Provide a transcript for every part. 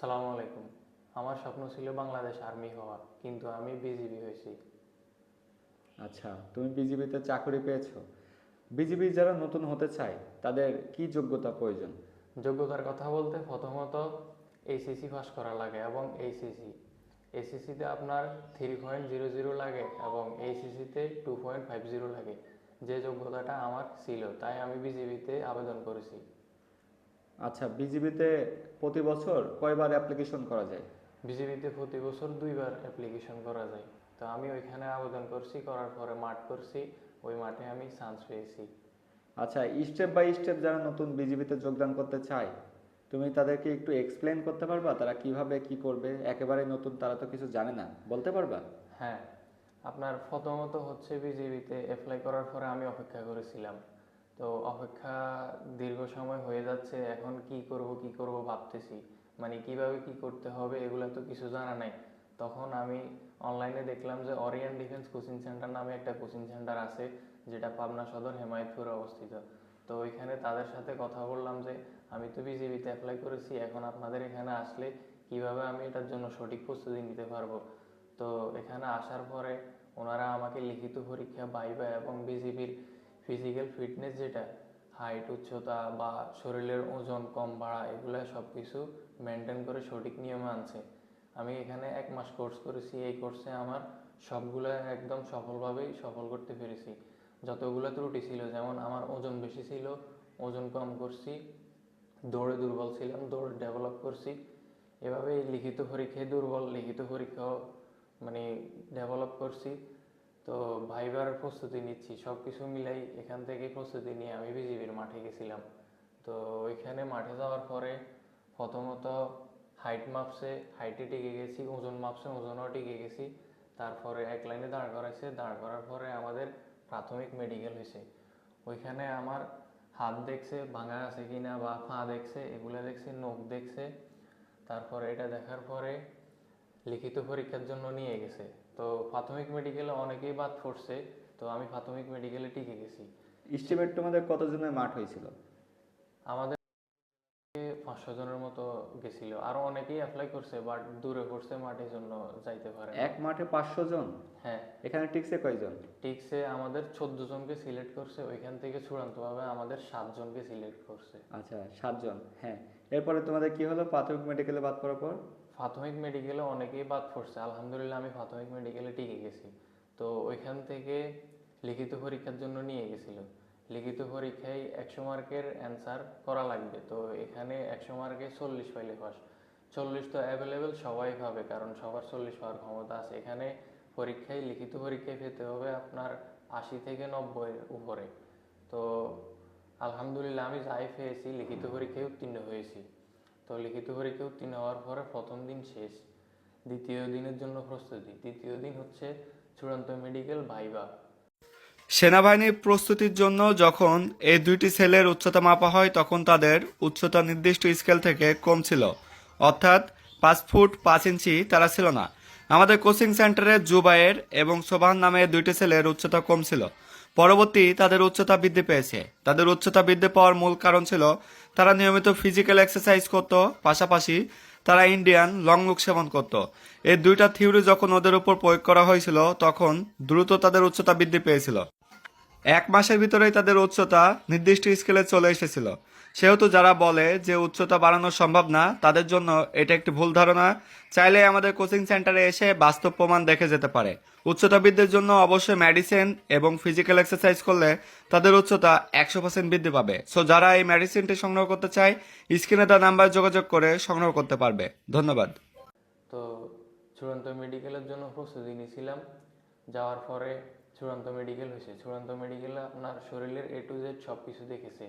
সালামু আলাইকুম। আমার স্বপ্ন ছিল বাংলাদেশ আর্মি হওয়া কিন্তু আমি বিজিবি হয়েছি। আচ্ছা তুমি বিজিবিতে চাকরি পেয়েছ। বিজিবি যারা নতুন হতে চায় তাদের কি যোগ্যতা প্রয়োজন? যোগ্যতার কথা বলতে প্রথমত এইসিসি পাস করা লাগে এবং এইসিসি এসিসিতে আপনার থ্রি পয়েন্ট জিরো জিরো লাগে এবং এইসিসিতে টু পয়েন্ট ফাইভ জিরো লাগে। যে যোগ্যতাটা আমার ছিল তাই আমি বিজিবিতে আবেদন করেছি। আচ্ছা বিজিবিতে প্রতি বছর কয়বার অ্যাপ্লিকেশন করা যায়? বিজিবিতে প্রতি বছর দুইবার অ্যাপ্লিকেশন করা যায়। তো আমি ওইখানে আবেদন করছি করার পরে মাঠ করছি ওই মাঠে আমি চান্স পেয়েছি। আচ্ছা স্টেপ বাই স্টেপ যারা নতুন বিজিবিতে যোগদান করতে চায় তুমি তাদেরকে একটু এক্সপ্লেন করতে পারবা? তারা কীভাবে কি করবে? একেবারে নতুন তারা তো কিছু জানে না। বলতে পারবা? হ্যাঁ আপনার প্রথমত হচ্ছে বিজিবিতে অ্যাপ্লাই করার পরে আমি অপেক্ষা করেছিলাম। তো অপেক্ষা দীর্ঘ সময় হয়ে যাচ্ছে, এখন কি করব কি করব ভাবতেছি। মানে কীভাবে কি করতে হবে এগুলো তো কিছু জানা নাই। তখন আমি অনলাইনে দেখলাম যে অরিয়ান ডিফেন্স কোচিং সেন্টার নামে একটা কোচিং সেন্টার আছে, যেটা পাবনা সদর হেমায়তপুরে অবস্থিত। তো ওইখানে তাদের সাথে কথা বললাম যে, আমি তো বিজিবিতে অ্যাপ্লাই করেছি, এখন আপনাদের এখানে আসলে কীভাবে আমি এটার জন্য সঠিক প্রস্তুতি নিতে পারব? তো এখানে আসার পরে ওনারা আমাকে লিখিত পরীক্ষা বাইবা এবং বিজিবির ফিজিক্যাল ফিটনেস যেটা হাইট উচ্চতা বা শরীরের ওজন কম বাড়া, এগুলো সব কিছু মেনটেন করে সঠিক নিয়মে আনছে। আমি এখানে এক মাস কোর্স করেছি, এই কোর্সে আমার সবগুলো একদম সফলভাবেই সফল করতে পেরেছি। যতগুলো ত্রুটি ছিল, যেমন আমার ওজন বেশি ছিল, ওজন কম করছি, দৌড়ে দুর্বল ছিলাম, দৌড় ডেভেলপ করছি। এভাবে লিখিত পরীক্ষায়, দুর্বল লিখিত পরীক্ষাও মানে ডেভেলপ করছি। তো ভাইবার প্রস্তুতি নিচ্ছি সব কিছু মিলাই এখান থেকে প্রস্তুতি নিয়ে আমি বিজিবির মাঠে গেছিলাম। তো ওইখানে মাঠে যাওয়ার পরে প্রথমত হাইট মাপসে হাইটে টিকে গেছি, ওজন মাপসে, ওজনও টিকে গেছি। তারপরে এক লাইনে দাঁড় করাইছে, দাঁড় করার পরে আমাদের প্রাথমিক মেডিকেল হয়েছে। ওইখানে আমার হাত দেখছে, ভাঙা আছে কিনা বা পা দেখছে, এগুলো দেখছে, নখ দেখছে। তারপরে এটা দেখার পরে লিখিত পরীক্ষার জন্য নিয়ে গেছে। তো প্রাথমিক মেডিকেলে অনেকেই বাদ পড়ছে তো আমি প্রাথমিক মেডিকেলে টিকে গেছি। স্টিমেট তোমাদের কতজনের মাঠ হয়েছিল? আমাদের পাঁচশো জনের মতো গেছিল। আরও অনেকেই অ্যাপ্লাই করছে বাট দূরে পড়ছে মাঠের জন্য যাইতে পারে এক মাঠে পাঁচশো জন? হ্যাঁ। এখানে টিকছে কয়জন? টিকসে আমাদের চোদ্দ জনকে সিলেক্ট করছে ওইখান থেকে চূড়ান্তভাবে আমাদের সাত জনকে সিলেক্ট করছে। আচ্ছা সাতজন হ্যাঁ। এরপরে তোমাদের কি হলো? প্রাথমিক মেডিকেলে বাদ পড়ার পর? প্রাথমিক মেডিকেলে অনেকেই বাদ পড়ছে। আলহামদুলিল্লাহ আমি প্রাথমিক মেডিকেলে টিকে গেছি। তো ওইখান থেকে লিখিত পরীক্ষার জন্য নিয়ে গেছিল। লিখিত পরীক্ষায় একশো মার্কের অ্যান্সার করা লাগবে। তো এখানে একশো মার্কে চল্লিশ পাইলে পাস। চল্লিশ তো অ্যাভেলেবেল সবাই পাবে, কারণ সবার চল্লিশ পাওয়ার ক্ষমতা আছে। এখানে পরীক্ষায়, লিখিত পরীক্ষায় পেতে হবে আপনার আশি থেকে নব্বইয়ের উপরে। তো আলহামদুলিল্লাহ আমি যাই পেয়েছি, লিখিত পরীক্ষায় উত্তীর্ণ হয়েছি। তো লিখিত পরীক্ষা উত্তীর্ণ হওয়ার পরে প্রথম দিন শেষ। দ্বিতীয় দিনের জন্য প্রস্তুতি। দ্বিতীয় দিন হচ্ছে চূড়ান্ত মেডিকেল ভাইবা সেনাবাহিনীর প্রস্তুতির জন্য যখন এই দুইটি সেলের উচ্চতা মাপা হয়, তখন তাদের উচ্চতা নির্দিষ্ট স্কেল থেকে কম ছিল। অর্থাৎ পাঁচ ফুট পাঁচ ইঞ্চি তারা ছিল না। আমাদের কোচিং সেন্টারে জুবায়ের এবং সোবান নামে দুইটি সেলের উচ্চতা কম ছিল। পরবর্তী তাদের উচ্চতা বৃদ্ধি পেয়েছে। তাদের উচ্চতা বৃদ্ধি পাওয়ার মূল কারণ ছিল তারা নিয়মিত ফিজিক্যাল এক্সারসাইজ করত, পাশাপাশি তারা ইন্ডিয়ান লং লুক সেবন করত। এই দুইটা থিওরি যখন ওদের উপর প্রয়োগ করা হয়েছিল, তখন দ্রুত তাদের উচ্চতা বৃদ্ধি পেয়েছিল। এক মাসের ভিতরেই তাদের উচ্চতা নির্দিষ্ট স্কেলে চলে এসেছিল। সেহেতু যারা বলে যে উচ্চতা বাড়ানো সম্ভব না, তাদের জন্য এটা একটি ভুল ধারণা। চাইলে আমাদের কোচিং সেন্টারে এসে বাস্তব প্রমাণ দেখে যেতে পারে। উচ্চতা বৃদ্ধির জন্য অবশ্যই মেডিসিন এবং ফিজিক্যাল এক্সারসাইজ করলে তাদের উচ্চতা একশো পার্সেন্ট বৃদ্ধি পাবে। সো যারা এই মেডিসিনটি সংগ্রহ করতে চায়, স্ক্রিনে তার নাম্বার যোগাযোগ করে সংগ্রহ করতে পারবে। ধন্যবাদ। তো চূড়ান্ত মেডিকেলের জন্য প্রস্তুতি নিয়েছিলাম। যাওয়ার পরে চূড়ান্ত মেডিকেল হয়েছে। চূড়ান্ত মেডিকেলে আপনার শরীরের এ টু জেড সব কিছু দেখেছে।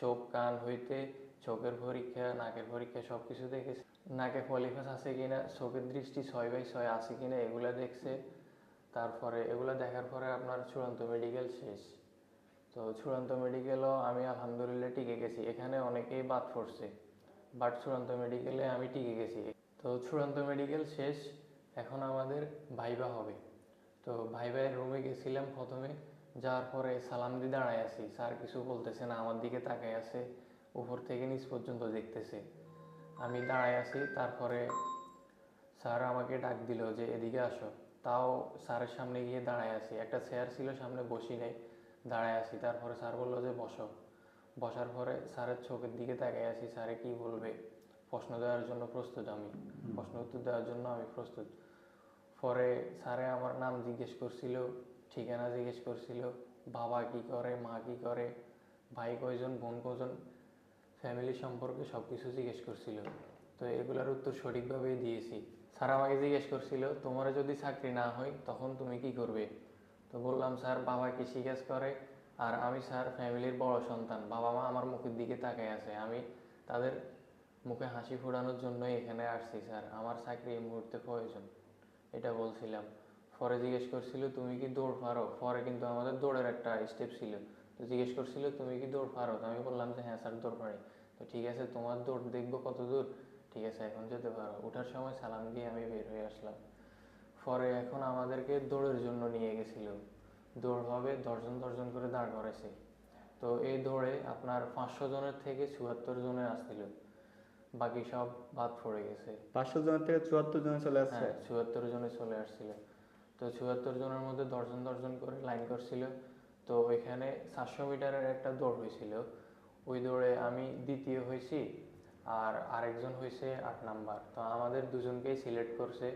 চোখ, কান হইতে চোখের পরীক্ষা, নাকের পরীক্ষা সব কিছু দেখেছে। নাকে ফলিফাস আছে কিনা, চোখের দৃষ্টি ছয় বাই ছয় আছে কিনা, এগুলা দেখছে। তারপরে এগুলা দেখার পরে আপনার চূড়ান্ত মেডিকেল শেষ। তো চূড়ান্ত মেডিকেলও আমি আলহামদুলিল্লাহ টিকে গেছি। এখানে অনেকেই বাদ পড়ছে বাট চূড়ান্ত মেডিকেলে আমি টিকে গেছি। তো চূড়ান্ত মেডিকেল শেষ, এখন আমাদের ভাইবা হবে। তো ভাইবাইয়ের রুমে গেছিলাম প্রথমে। যাওয়ার পরে সালাম দিয়ে দাঁড়ায় আছি। স্যার কিছু বলতেছে না, আমার দিকে তাকায় আছে, উপর থেকে নিচ পর্যন্ত দেখতেছে। আমি দাঁড়ায় আছি, তারপরে স্যার আমাকে ডাক দিল যে, এদিকে আসো। তাও স্যারের সামনে গিয়ে দাঁড়ায় আছি। একটা চেয়ার ছিল, সামনে বসি নেই, দাঁড়ায় আছি। তারপরে স্যার বলল যে, বসো। বসার পরে স্যারের চোখের দিকে তাকায় আছি, স্যারে কি বলবে? প্রশ্ন দেওয়ার জন্য প্রস্তুত আমি। প্রশ্ন উত্তর দেওয়ার জন্য আমি প্রস্তুত। পরে স্যারে আমার নাম জিজ্ঞেস করছিল ঠিকানা জিজ্ঞেস করছিল, বাবা কি করে, মা কি করে, ভাই কয়জন, বোন কজন ফ্যামিলি সম্পর্কে সব কিছু জিজ্ঞেস করছিল। তো এগুলোর উত্তর সঠিকভাবেই দিয়েছি। স্যার আমাকে জিজ্ঞেস করছিল, তোমার যদি চাকরি না হয়, তখন তুমি কি করবে? তো বললাম, স্যার, বাবা কৃষিকাজ করে? আর আমি, স্যার, ফ্যামিলির বড় সন্তান। বাবা মা আমার মুখের দিকে তাকায় আছে। আমি তাদের মুখে হাসি ফোটানোর জন্যই এখানে আসছি, স্যার। আমার চাকরি এই মুহূর্তে প্রয়োজন, এটা বলছিলাম। পরে জিজ্ঞেস করছিল তুমি কি দৌড় পারো? পরে কিন্তু আমাদের দৌড়ের একটা স্টেপ ছিল। তো জিজ্ঞেস করছিল তুমি কি দৌড় পারো? তো আমি বললাম যে হ্যাঁ স্যার দৌড় পারি। তো ঠিক আছে তোমার দৌড় দেখব কত দূর? ঠিক আছে এখন যেতে পারো। ওঠার সময় সালাম দিয়ে আমি বের হয়ে আসলাম। পরে এখন আমাদেরকে দৌড়ের জন্য নিয়ে গেছিল। দৌড় হবে দশজন দশজন করে দাঁড় করেছে তো এই দৌড়ে আপনার পাঁচশো জনের থেকে চুয়াত্তর জনে আসছিল। বাকি সব বাদ পড়ে গেছে। পাঁচশো জনের থেকে চুয়াত্তর জনে চলে আসছে? হ্যাঁ চুয়াত্তর জনে চলে আসছিল। তো চুয়াত্তর জনের মধ্যে দশজন দশজন করে লাইন করছিল। তো ওইখানে সাতশো মিটারের একটা দৌড় হয়েছিল। ওই দৌড়ে আমি দ্বিতীয় হয়েছি আর আরেকজন হয়েছে আট নাম্বার। তো আমাদের দুজনকেই সিলেক্ট করছে।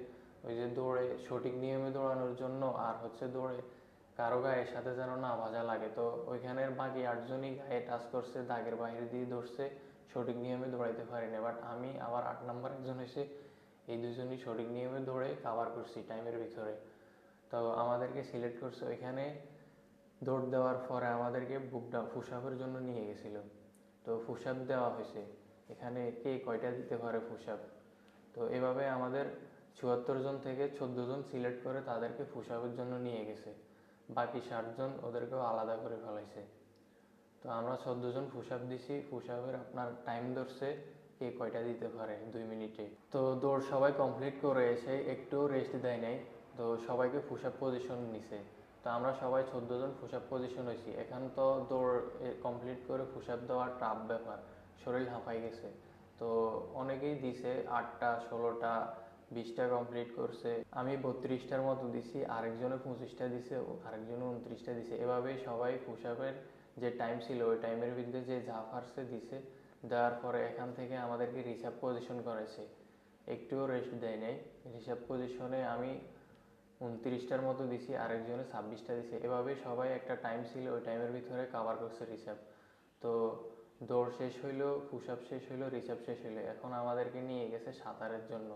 ওই যে দৌড়ে সঠিক নিয়মে দৌড়ানোর জন্য আর হচ্ছে দৌড়ে কারও গায়ের সাথে যেন না ভাজা লাগে। তো ওইখানের বাকি আটজনই গায়ে টাচ করছে, দাগের বাইরে দিয়ে দৌড়ছে। সঠিক নিয়মে দৌড়াইতে পারিনি। বাট আমি আবার আট নাম্বার একজন হয়েছে। এই দুজনই সঠিক নিয়মে দৌড়ে কাভার করছি টাইমের ভিতরে। তো আমাদেরকে সিলেক্ট করছে। ওইখানে দৌড় দেওয়ার পরে আমাদেরকে বুকডা ফুসাপের জন্য নিয়ে গেছিল। তো ফুসাপ দেওয়া হয়েছে। এখানে কে কয়টা দিতে পারে ফুসাপ তো এভাবে আমাদের চুয়াত্তর জন থেকে চোদ্দ জন সিলেক্ট করে তাদেরকে ফুসাপের জন্য নিয়ে গেছে। বাকি ষাটজন ওদেরকেও আলাদা করে ফেলাইছে। তো আমরা চোদ্দ জন ফুসাপ দিছি। ফুসাপের আপনার টাইম ধরছে কে কয়টা দিতে পারে দুই মিনিটে। তো দৌড় সবাই কমপ্লিট করে এসে একটু রেস্ট দেয় নাই। তো সবাইকে ফুসাপ পজিশন নিছে। তো আমরা সবাই চোদ্দ জন ফুসাপ পজিশন হয়েছি এখন তো দৌড় কমপ্লিট করে ফুসাপ দেওয়া টাফ ব্যাপার। শরীর হাঁপাই গেছে। তো অনেকেই দিছে আটটা, ষোলোটা, বিশটা কমপ্লিট করছে। আমি বত্রিশটার মতো দিছি, আরেকজনে পঁচিশটা দিছে আরেকজনে উনত্রিশটা দিছে। এভাবেই সবাই পুষাপের যে টাইম ছিল, ওই টাইমের ভিতরে যে যা পারছে দিছে। দেওয়ার পরে এখান থেকে আমাদেরকে রিসার্ভ পজিশন করেছে। একটুও রেস্ট দেয় নাই। রিসার্ভ পজিশনে আমি উনত্রিশটার মতো দিছি, আরেকজনে ছাব্বিশটা দিছে। এভাবেই সবাই একটা টাইম ছিল, ওই টাইমের ভিতরে কাভার করছে রিসার্ভ তো দৌড় শেষ হইল পুশ শেষ হইল রিসার্ভ শেষ হইল। এখন আমাদেরকে নিয়ে গেছে সাঁতারের জন্য।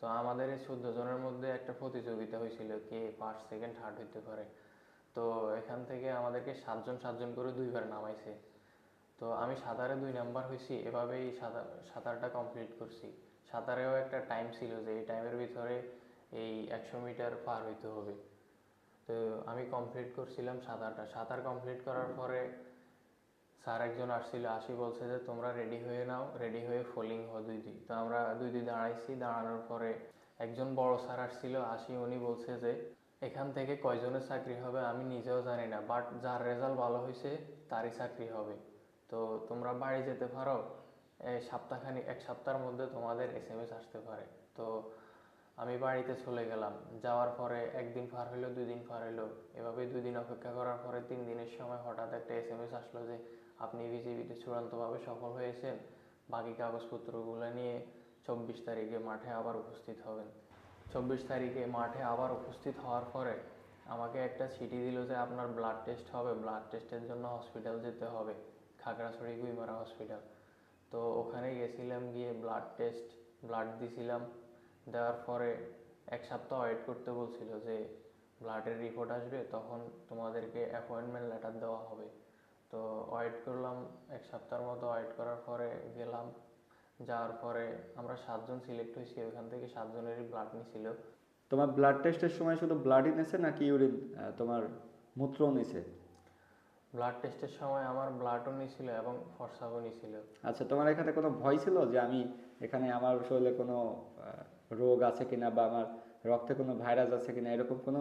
তো আমাদের এই চোদ্দ জনের মধ্যে একটা প্রতিযোগিতা হয়েছিল, কে ফার্স্ট সেকেন্ড থার্ড হইতে পারে। তো এখান থেকে আমাদেরকে সাতজন সাতজন করে দুইবার নামাইছে। তো আমি সাঁতারে দুই নাম্বার হয়েছি, এভাবেই সাঁতার, সাঁতারটা কমপ্লিট করছি। সাঁতারেও একটা টাইম ছিল যে, এই টাইমের ভিতরে এই একশো মিটার পার হইতে হবে। তো আমি কমপ্লিট করছিলাম সাঁতারটা সাঁতার কমপ্লিট করার পরে স্যার একজন আসছিল, আসি বলছে যে, তোমরা রেডি হয়ে নাও রেডি হয়ে ফলিং হো দুই দুই তো আমরা দুই দুই দাঁড়াইছি। দাঁড়ানোর পরে একজন বড় স্যার আসছিল, আসি উনি বলছে যে, এখান থেকে কয়জনের চাকরি হবে আমি নিজেও জানি না বাট যার রেজাল্ট ভালো হয়েছে তারই চাকরি হবে। তো তোমরা বাড়ি যেতে পারো সপ্তাহখানি, এক সপ্তাহের মধ্যে তোমাদের এস এম এস আসতে পারে। তো আমি বাড়িতে চলে গেলাম। যাওয়ার পরে একদিন পার হইল দুই দিন পার হইল। এভাবে দুই দিন অপেক্ষা করার পরে তিন দিনের সময় হঠাৎ একটা এস এম এস আসলো যে, আপনি বিজেপিতে চূড়ান্তভাবে সফল হয়েছেন। বাকি কাগজপত্রগুলো নিয়ে চব্বিশ তারিখে মাঠে আবার উপস্থিত হবেন। চব্বিশ তারিখে মাঠে আবার উপস্থিত হওয়ার পরে আমাকে একটা চিঠি দিল যে, আপনার ব্লাড টেস্ট হবে। ব্লাড টেস্টের জন্য হসপিটাল যেতে হবে। খাগড়াছড়ি গুইমারা হসপিটাল তো ওখানে গেছিলাম, গিয়ে ব্লাড টেস্ট ব্লাড দিছিলাম। দেওয়ার পরে এক সপ্তাহ ওয়েট করতে বলছিল যে ব্লাডের রিপোর্ট আসবে তখন তোমাদেরকে অ্যাপয়েন্টমেন্ট লেটার দেওয়া হবে। তো ওয়েট করলাম এক সপ্তাহের মতো ওয়েট করার পরে গেলাম। যাওয়ার পরে আমরা সাতজন সিলেক্ট হয়েছি ওখান থেকে সাতজনেরই ব্লাড নিছিল। তোমার ব্লাড টেস্টের সময় শুধু ব্লাডই নিছে নাকি ইউরিন তোমার মূত্রও নিছে? ব্লাড টেস্টের সময় আমার ব্লাডও নিছিল এবং ফর্সাও নিছিল। আচ্ছা তোমার এখানে কোনো ভয় ছিল যে আমি এখানে আমার শরীরে কোনো রোগ আছে কিনা বা আমার রক্তে কোনো ভাইরাস আছে কিনা এরকম কোনো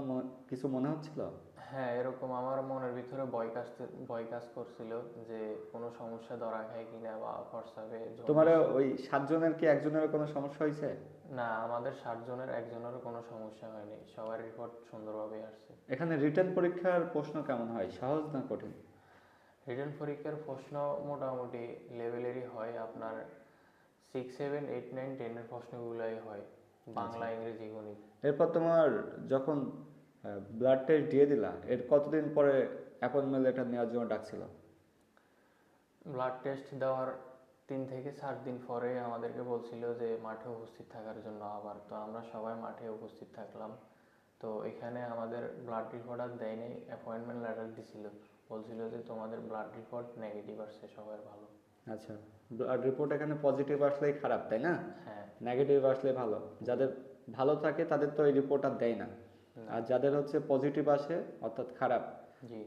কিছু মনে হচ্ছিল? হ্যাঁ এরকম আমার মনের ভিতরে ভয় কাজ ভয় কাজ করছিল যে কোনো সমস্যা ধরা খায় কিনা বা হোয়াটসঅ্যাপে তোমার ওই সাতজনের কি একজনের কোনো সমস্যা হয়েছে? না আমাদের ষাট জনের একজনেরও কোনো সমস্যা হয়নি সবার রিপোর্ট সুন্দরভাবে আসছে। এখানে রিটার্ন পরীক্ষার প্রশ্ন কেমন হয় সহজ না কঠিন? রিটার্ন পরীক্ষার প্রশ্ন মোটামুটি লেভেলেরই হয় আপনার সিক্স সেভেন এইট নাইন টেনের প্রশ্নগুলোই হয়। বাংলা ইংরেজি গণিত। এরপর তোমার যখন ব্লাড টেস্ট দিয়ে দিলা এর কতদিন পরে অ্যাপয়েন্টমেন্ট লেটার নেওয়ার জন্য ডাকছিল? ব্লাড টেস্ট দেওয়ার তিন থেকে চার দিন পরে আমাদেরকে বলছিল যে মাঠে উপস্থিত থাকার জন্য আবার। তো আমরা সবাই মাঠে উপস্থিত থাকলাম। তো এখানে আমাদের ব্লাড রিপোর্ট আর দেয়নি অ্যাপয়েন্টমেন্ট লেটার দিছিল। বলছিল যে তোমাদের ব্লাড রিপোর্ট নেগেটিভ আসছে সবার ভালো। আচ্ছা। ব্লাড রিপোর্ট এখানে পজিটিভ আসলেই খারাপ তাই না? হ্যাঁ। নেগেটিভ আসলে ভালো। যাদের ভালো থাকে তাদের তো এই রিপোর্ট আর দেয় না। আর যাদের হচ্ছে পজিটিভ আসে অর্থাৎ খারাপ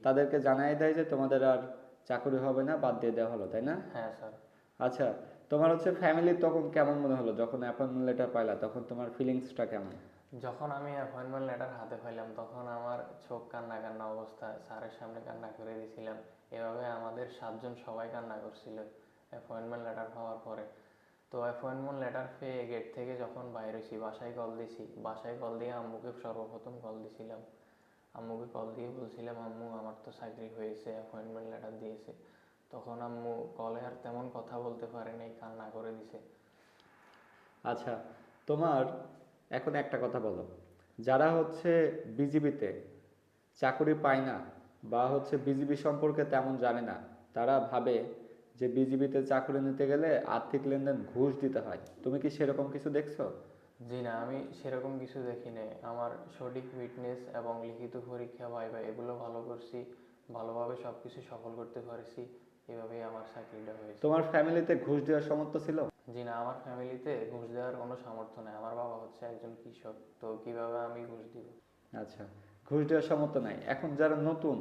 তাদেরকে জানাই দেয় যে তোমাদের আর চাকরি হবে না বাদ দিয়ে দেওয়া হলো তাই না? হ্যাঁ স্যার। আচ্ছা তোমার হচ্ছে ফ্যামিলি তখন কেমন মনে হলো? যখন অ্যাপয়েন্টমেন্ট লেটার পাইলা তখন তোমার ফিলিংসটা কেমন? যখন আমি অ্যাপয়েন্টমেন্ট লেটার হাতে পাইলাম তখন আমার চোখ কান্না কান্না অবস্থা স্যারের সামনে কান্না করে দিয়েছিলাম এভাবে আমাদের সাতজন সবাই কান্না করছিল। অ্যাপয়েন্টমেন্ট লেটার পাওয়ার পরে। তো অ্যাপয়েন্টমেন্ট লেটার পেয়ে গেট থেকে যখন বাইরে হয়েছি, বাসায় কল দিছি। বাসায় কল দিয়ে আম্মুকে সর্বপ্রথম কল দিছিলাম। আম্মুকে কল দিয়ে বলছিলাম, আম্মু, আমার তো চাকরি হয়েছে অ্যাপয়েন্টমেন্ট লেটার দিয়েছে। তখন আম্মু কলে আর তেমন কথা বলতে পারেনি কান্না করে দিছে। আচ্ছা তোমার এখন একটা কথা বলো। যারা হচ্ছে বিজিবিতে চাকরি পায় না বা হচ্ছে বিজিবি সম্পর্কে তেমন জানে না, তারা ভাবে যে বিজিবিতে চাকরি নিতে গেলে আর্থিক লেনদেন ঘুষ দিতে হয়। তুমি কি সেরকম কিছু দেখছ? জি না আমি সেরকম কিছু দেখি নাই আমার সঠিক উইটনেস এবং লিখিত পরীক্ষা ভাইবা এগুলো ভালো করছি। ভালোভাবে সব কিছু সফল করতে পারছি। এভাবেই আমার চাকরিটা হয়েছে। তোমার ফ্যামিলিতে ঘুষ দেওয়ার সামর্থ্য ছিল? জি না আমার ফ্যামিলিতে ঘুষ দেওয়ার কোনো সামর্থ্য নেই। আমার বাবা হচ্ছে একজন কৃষক তো কীভাবে আমি ঘুষ দিব? আচ্ছা ঘুষ দেওয়ার সামর্থ্য নাই। এখন যারা নতুন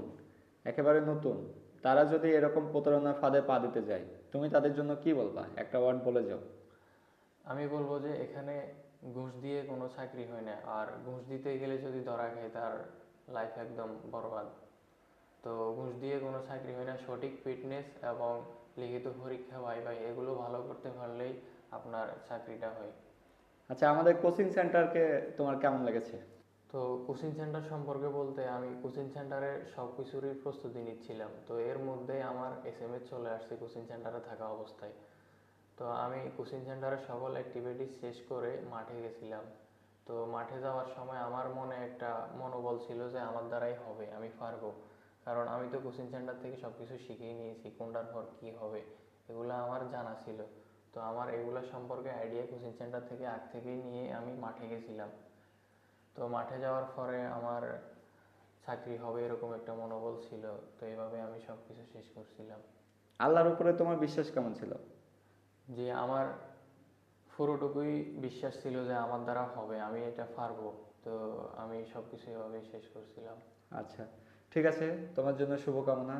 একেবারে নতুন তারা যদি এরকম প্রতারণার ফাঁদে পা দিতে যায় তুমি তাদের জন্য কি বলবা? একটা ওয়ার্ড বলে যাও। আমি বলব যে এখানে ঘুষ দিয়ে কোনো চাকরি হয় না আর ঘুষ দিতে গেলে যদি ধরা খায় তার লাইফ একদম বরবাদ। তো ঘুষ দিয়ে কোনো চাকরি হয় না সঠিক ফিটনেস এবং লিখিত পরীক্ষা ভাই ভাই এগুলো ভালো করতে পারলেই আপনার চাকরিটা হয়। আচ্ছা আমাদের কোচিং সেন্টারকে তোমার কেমন লেগেছে? তো কোচিং সেন্টার সম্পর্কে বলতে আমি কোচিং সেন্টারে সব কিছুরই প্রস্তুতি নিচ্ছিলাম। তো এর মধ্যে আমার এস এম এস চলে আসছে কোচিং সেন্টারে থাকা অবস্থায়। তো আমি কোচিং সেন্টারের সকল অ্যাক্টিভিটিস শেষ করে মাঠে গেছিলাম। তো মাঠে যাওয়ার সময় আমার মনে একটা মনোবল ছিল যে আমার দ্বারাই হবে, আমি পারব। কারণ আমি তো কোচিং সেন্টার থেকে সব কিছু শিখেই নিয়েছি, কোনটার পর কী হবে, এগুলো আমার জানা ছিল। তো আমার এগুলো সম্পর্কে আইডিয়া কোচিং সেন্টার থেকে আগ থেকেই নিয়ে আমি মাঠে গেছিলাম। তো মাঠে যাওয়ার পরে আমার চাকরি হবে এরকম একটা মনোবল ছিল তো এইভাবে আমি সব কিছু শেষ করছিলাম। আল্লাহর উপরে তোমার বিশ্বাস কেমন ছিল? যে আমার পুরোটুকুই বিশ্বাস ছিল যে আমার দ্বারা হবে আমি এটা পারব তো আমি সব কিছু এভাবেই শেষ করছিলাম। আচ্ছা ঠিক আছে তোমার জন্য শুভকামনা।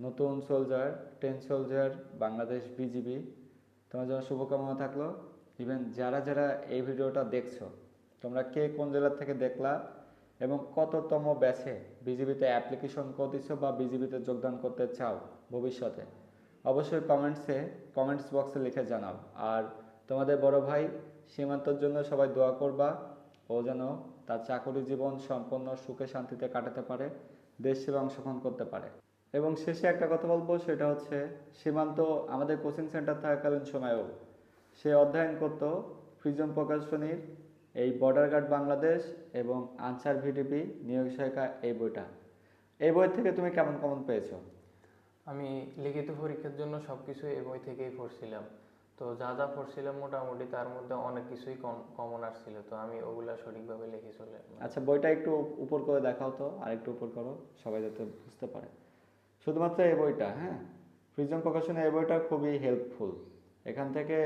নতুন soldier ten soldier Bangladesh BGB তোমার জন্য শুভকামনা থাকল। ইভেন যারা যারা এই ভিডিওটা দেখছ তোমরা কে কোন জেলা থেকে দেখলা এবং কততম ব্যাচে বিজিবিতে অ্যাপ্লিকেশন করতেছো বা বিজিবিতে যোগদান করতে চাও ভবিষ্যতে? অবশ্যই কমেন্টসে কমেন্টস বক্সে লিখে জানাও। আর তোমাদের বড় ভাই সীমান্তর জন্য সবাই দোয়া করবা, ও যেন তার চাকরি জীবন সম্পূর্ণ সুখে শান্তিতে কাটাতে পারে, দেশ সেবা অংশগ্রহণ করতে পারে। এবং শেষে একটা কথা বলব, সেটা হচ্ছে সীমান্ত আমাদের কোচিং সেন্টার থাকাকালীন সময়েও সে অধ্যয়ন করত ফ্রিজন প্রকাশনীর এই বর্ডার গার্ড বাংলাদেশ এবং আনসার ভিডিপি নিয়োগ সহায়িকা এই বইটা। এই বই থেকে তুমি কেমন কেমন পেয়েছ? আমি লিখিত পরীক্ষার জন্য সব কিছু এই বই থেকেই পড়ছিলাম। তো যা যা পড়ছিলাম মোটামুটি তার মধ্যে অনেক কিছুই কমন আসছিল তো আমি ওগুলা সঠিকভাবে লিখে চলে আচ্ছা বইটা একটু উপর করে দেখাও তো আর একটু উপর করো সবাই যাতে বুঝতে পারে। শুধুমাত্র এই বইটা হ্যাঁ? প্রিজম প্রকাশনে এই বইটা খুবই হেল্পফুল এখান থেকে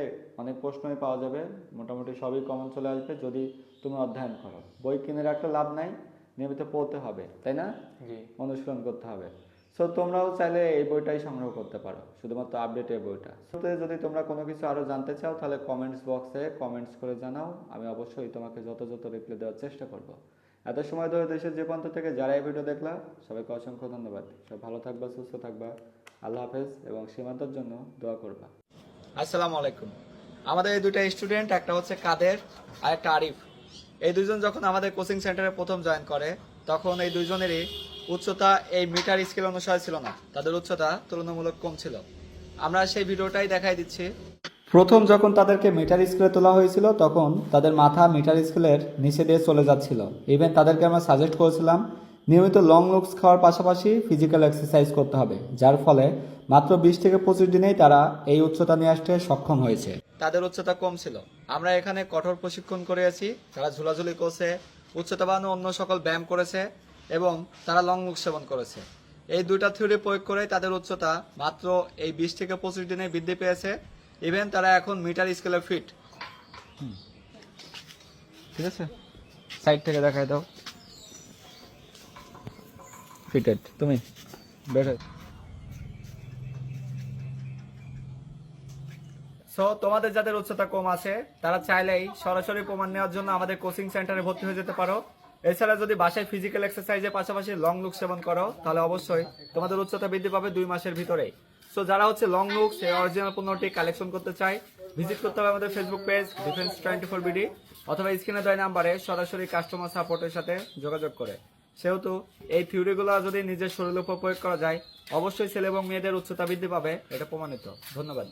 অনেক প্রশ্নই পাওয়া যাবে। মোটামুটি সবই কমন চলে আসবে যদি তুমি অধ্যয়ন করো। বই কিনে রাখলে লাভ নাই নিয়মিত পড়তে হবে তাই না? জি। অনুশীলন করতে হবে। সো তোমরাও চাইলে এই বইটাই সংগ্রহ করতে পারো শুধুমাত্র আপডেট এই বইটা। যদি তোমরা কোনো কিছু আরও জানতে চাও তাহলে কমেন্টস বক্সে কমেন্টস করে জানাও। আমি অবশ্যই তোমাকে যথাযথ রিপ্লাই দেওয়ার চেষ্টা করব। এত সময় ধরে দেশের যে প্রান্ত থেকে যারা এই ভিডিও দেখলা সবাইকে অসংখ্য ধন্যবাদ। সব ভালো থাকবা সুস্থ থাকবা। আল্লাহ হাফেজ এবং সীমান্তর জন্য দোয়া করবা। আসসালামু আলাইকুম। আমাদের এই দুটো স্টুডেন্ট একটা হচ্ছে কাদের, আর একটা আরিফ। এই দুজন যখন আমাদের কোচিং সেন্টারে প্রথম জয়েন করে, তখন এই দুইজনেরই উচ্চতা এই মিটার স্কেল অনুসারে ছিল না। তাদের উচ্চতা তুলনামূলক কম ছিল। আমরা সেই ভিডিওটাই দেখাই দিচ্ছি। প্রথম যখন তাদেরকে মিটার স্কেলে তোলা হয়েছিল, তখন তাদের মাথা মিটার স্কেলের নিচে দিয়ে চলে যাচ্ছিল। ইভেন তাদেরকে আমরা সাজেস্ট করেছিলাম নিয়মিত লং লুকস খাওয়ার পাশাপাশি ফিজিক্যাল এক্সারসাইজ করতে হবে যার ফলে মাত্র বিশ থেকে পঁচিশ দিনেই তারা এই উচ্চতা নিয়ে আসতে সক্ষম হয়েছে। তাদের উচ্চতা কম ছিল। আমরা এখানে কঠোর প্রশিক্ষণ করেছি তারা ঝুলাঝুলি করছে উচ্চতা বাড়ানো অন্য সকল ব্যায়াম করেছে এবং তারা লং লুক সেবন করেছে। এই দুইটা থিওরি প্রয়োগ করে তাদের উচ্চতা মাত্র এই বিশ থেকে পঁচিশ দিনে বৃদ্ধি পেয়েছে। ইভেন তারা এখন মিটার স্কেলে ফিট ঠিক আছে? সাইড থেকে দেখাই দাও। ফিটেড তুমি? বের সো তোমাদের যাদের উচ্চতা কম আছে, তারা চাইলেই সরাসরি প্রমাণ নেওয়ার জন্য আমাদের কোচিং সেন্টারে ভর্তি হয়ে যেতে পারো। এছাড়া যদি বাসায় ফিজিক্যাল এক্সারসাইজের পাশাপাশি লং লুক সেবন করো, তাহলে অবশ্যই তোমাদের উচ্চতা বৃদ্ধি পাবে দুই মাসের ভিতরে সো যারা হচ্ছে লং লুক সেই অরিজিনাল পণ্যটি কালেকশন করতে চায় ভিজিট করতে হবে আমাদের Facebook page defence twenty four BD অথবা স্ক্রিনে দেয় নাম্বারে সরাসরি কাস্টমার সাপোর্টের সাথে যোগাযোগ করে। সেহেতু এই থিওরিগুলো যদি নিজের শরীরের উপর প্রয়োগ করা যায়, অবশ্যই ছেলে এবং মেয়েদের উচ্চতা বৃদ্ধি পাবে, এটা প্রমাণিত। ধন্যবাদ।